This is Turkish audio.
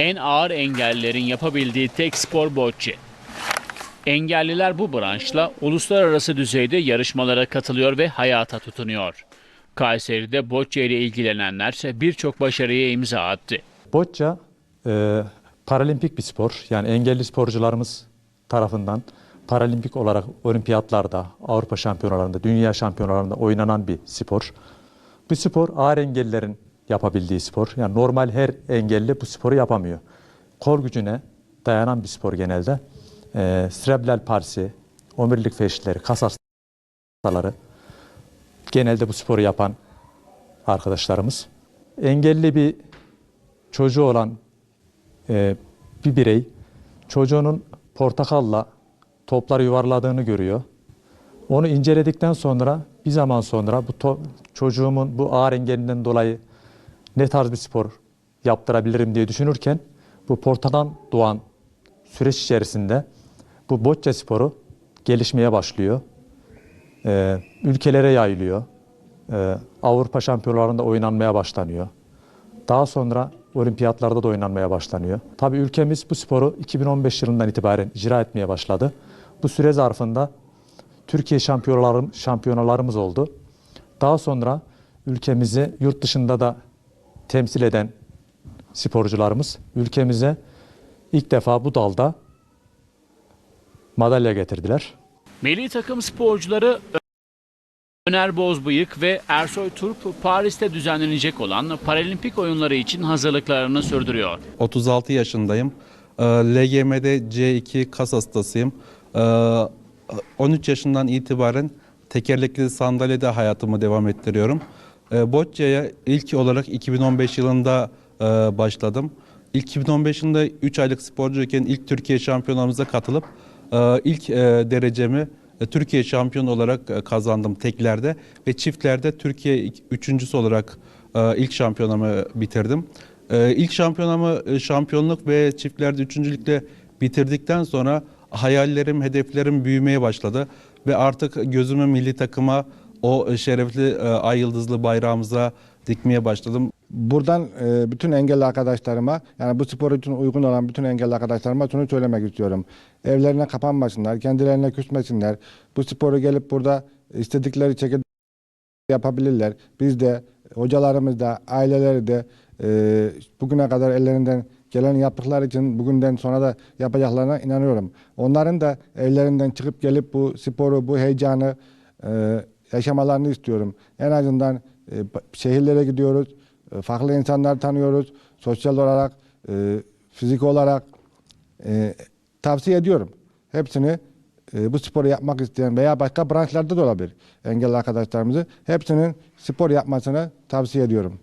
En ağır engellilerin yapabildiği tek spor bocce. Engelliler bu branşla uluslararası düzeyde yarışmalara katılıyor ve hayata tutunuyor. Kayseri'de bocce ile ilgilenenler birçok başarıya imza attı. Boccia e, paralimpik bir spor. Yani engelli sporcularımız tarafından paralimpik olarak olimpiyatlarda, Avrupa şampiyonalarında, dünya şampiyonalarında oynanan bir spor. Bu spor ağır engellilerin yapabildiği spor. Yani normal her engelli bu sporu yapamıyor. Kol gücüne dayanan bir spor genelde. E, cerebral palsi, omurilik feşleri, kas hastaları genelde bu sporu yapan arkadaşlarımız. Engelli bir çocuğu olan e, bir birey çocuğunun portakalla topları yuvarladığını görüyor. Onu inceledikten sonra bir zaman sonra bu çocuğumun bu ağır engelinden dolayı ne tarz bir spor yaptırabilirim diye düşünürken bu portakal doğan süreç içerisinde bu bocce sporu gelişmeye başlıyor. Ee, ülkelere yayılıyor. Ee, Avrupa şampiyonlarında oynanmaya başlanıyor. Daha sonra olimpiyatlarda da oynanmaya başlanıyor. Tabii ülkemiz bu sporu 2015 yılından itibaren icra etmeye başladı. Bu süre zarfında Türkiye şampiyonalarım, şampiyonalarımız oldu. Daha sonra ülkemizi yurt dışında da temsil eden sporcularımız ülkemize ilk defa bu dalda madalya getirdiler. Milli takım sporcuları Öner Bozbıyık ve Ersoy Turp Paris'te düzenlenecek olan Paralimpik oyunları için hazırlıklarını sürdürüyor. 36 yaşındayım. Ee, LGM'de C2 kas hastasıyım. Ee, 13 yaşından itibaren tekerlekli sandalyede hayatımı devam ettiriyorum. Bocce'ye ilk olarak 2015 yılında e, başladım. İlk 2015 yılında 3 aylık sporcuyken ilk Türkiye şampiyonamıza katılıp e, ilk e, derecemi e, Türkiye şampiyonu olarak e, kazandım teklerde ve çiftlerde Türkiye üçüncüsü olarak e, ilk şampiyonamı bitirdim. E, İlk şampiyonamı e, şampiyonluk ve çiftlerde üçüncülükle bitirdikten sonra hayallerim, hedeflerim büyümeye başladı ve artık gözümü milli takıma o e, şerefli e, ay yıldızlı bayrağımıza dikmeye başladım. Buradan e, bütün engelli arkadaşlarıma yani bu spor için uygun olan bütün engelli arkadaşlarıma şunu söylemek istiyorum. Evlerine kapanmasınlar, kendilerine küsmesinler. Bu sporu gelip burada istedikleri şekilde yapabilirler. Biz de hocalarımız da aileleri de bugüne kadar ellerinden gelen yaptıkları için bugünden sonra da yapacaklarına inanıyorum. Onların da evlerinden çıkıp gelip bu sporu, bu heyecanı yaşamalarını istiyorum. En azından e, şehirlere gidiyoruz, e, farklı insanlar tanıyoruz. Sosyal olarak, e, fizik olarak e, tavsiye ediyorum. Hepsini e, bu sporu yapmak isteyen veya başka branşlarda da olabilir engelli arkadaşlarımızı hepsinin spor yapmasını tavsiye ediyorum.